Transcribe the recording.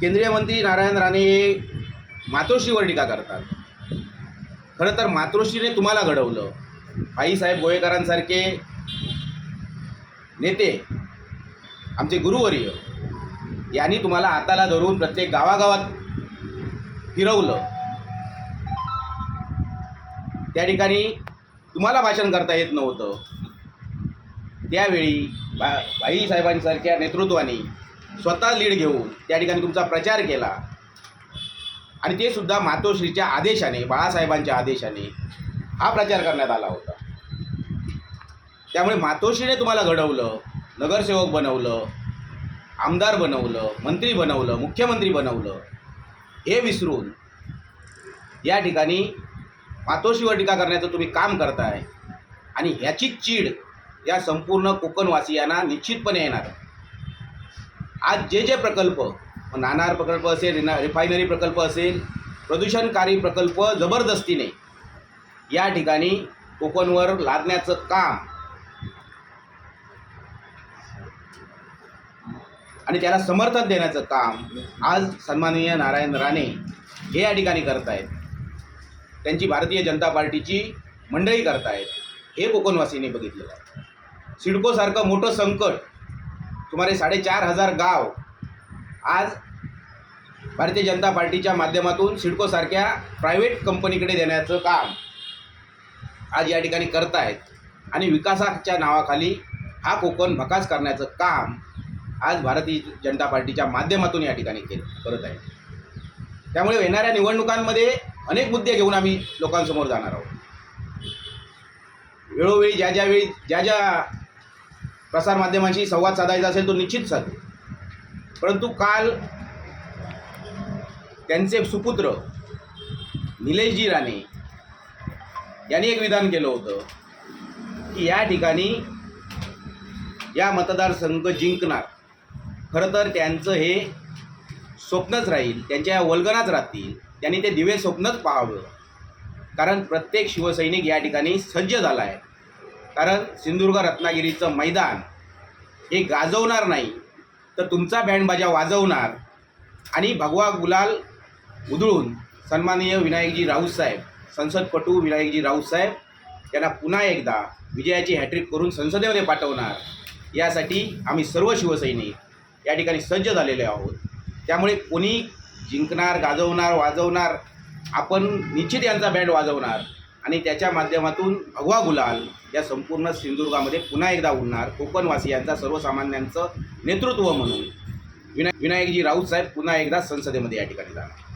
केंद्रीय मंत्री नारायण राणे हे मातोश्रीवर टीका करतात. खरं तर मातोश्रीने तुम्हाला घडवलं. आईसाहेब गोयेकरांसारखे नेते आमचे गुरुवर्य यांनी तुम्हाला हाताला धरून प्रत्येक गावागावात फिरवलं. त्या ठिकाणी तुम्हाला भाषण करता येत नव्हतं. त्यावेळी बा बाईसाहेबांसारख्या नेतृत्वाने स्वतः लीड घेऊन त्या ठिकाणी तुमचा प्रचार केला. आणि ते सुद्धा मातोश्रीच्या आदेशाने बाळासाहेबांच्या आदेशाने हा प्रचार करण्यात आला होता. त्यामुळे मातोश्रीने तुम्हाला घडवलं नगरसेवक बनवलं आमदार बनवलं मंत्री बनवलं मुख्यमंत्री बनवलं हे विसरून या ठिकाणी मातोश्रीवर टीका करण्याचं तुम्ही काम करताय. आणि ह्याची चीड या संपूर्ण कोकणवासियांना निश्चितपणे येणार. आज जे जे प्रकल्प नाणार प्रकल्प असेल रिना रिफायनरी प्रकल्प असेल प्रदूषणकारी प्रकल्प जबरदस्तीने या ठिकाणी कोकणवर लादण्याचं काम आणि त्याला समर्थन देण्याचं काम आज सन्माननीय नारायण राणे हे या ठिकाणी करतायत. त्यांची भारतीय जनता पार्टीची मंडळी करतायत. हे कोकणवासींनी बघितलेलं आहे. सिडकोसारखं मोठं संकट सुमारे साडेचार हजार गाव आज भारतीय जनता पार्टीच्या माध्यमातून सिडकोसारख्या प्रायव्हेट कंपनीकडे देण्याचं काम आज या ठिकाणी करतायत. आणि विकासाच्या नावाखाली हा कोकण भकास करण्याचं काम आज भारतीय जनता पार्टीच्या माध्यमातून या ठिकाणी केलं करत आहे त्यामुळे येणाऱ्या निवडणुकांमध्ये अनेक मुद्दे घेऊन आम्ही लोकांसमोर जाणार आहोत. वेळोवेळी ज्या ज्या वेळी ज्या ज्या प्रसारमाध्यमांशी संवाद साधायचा असेल तो निश्चित साधू परंतु काल त्यांचे सुपुत्र निलेशजी राणे यांनी एक विधान केलं होतं की या ठिकाणी या मतदारसंघ जिंकणार. खरं तर त्यांचं हे स्वप्नच राहील त्यांच्या या वल्गनाच राहतील त्यांनी ते दिवे स्वप्नच पाहावं. कारण प्रत्येक शिवसैनिक या ठिकाणी सज्ज झाला आहे. कारण सिंधुदुर्ग रत्नागिरीचं मैदान हे गाजवणार नाही तर तुमचा बँडबाजा वाजवणार. आणि भगवा गुलाल उधळून सन्माननीय विनायकजी राऊतसाहेब संसदपटू विनायकजी राऊतसाहेब यांना पुन्हा एकदा विजयाची हॅट्रिक करून संसदेमध्ये पाठवणार. यासाठी आम्ही सर्व शिवसैनिक या ठिकाणी सज्ज झालेले आहोत. त्यामुळे कोणी जिंकणार गाजवणार वाजवणार आपण निश्चित यांचा बँड वाजवणार. आणि त्याच्या माध्यमातून भगवा गुलाल या संपूर्ण सिंधुदुर्गामध्ये पुन्हा एकदा उडणार कोकणवासियांचा सर्वसामान्यांचं नेतृत्व म्हणून. विनाय विनायकजी राऊत साहेब पुन्हा एकदा संसदेमध्ये या ठिकाणी जाणार.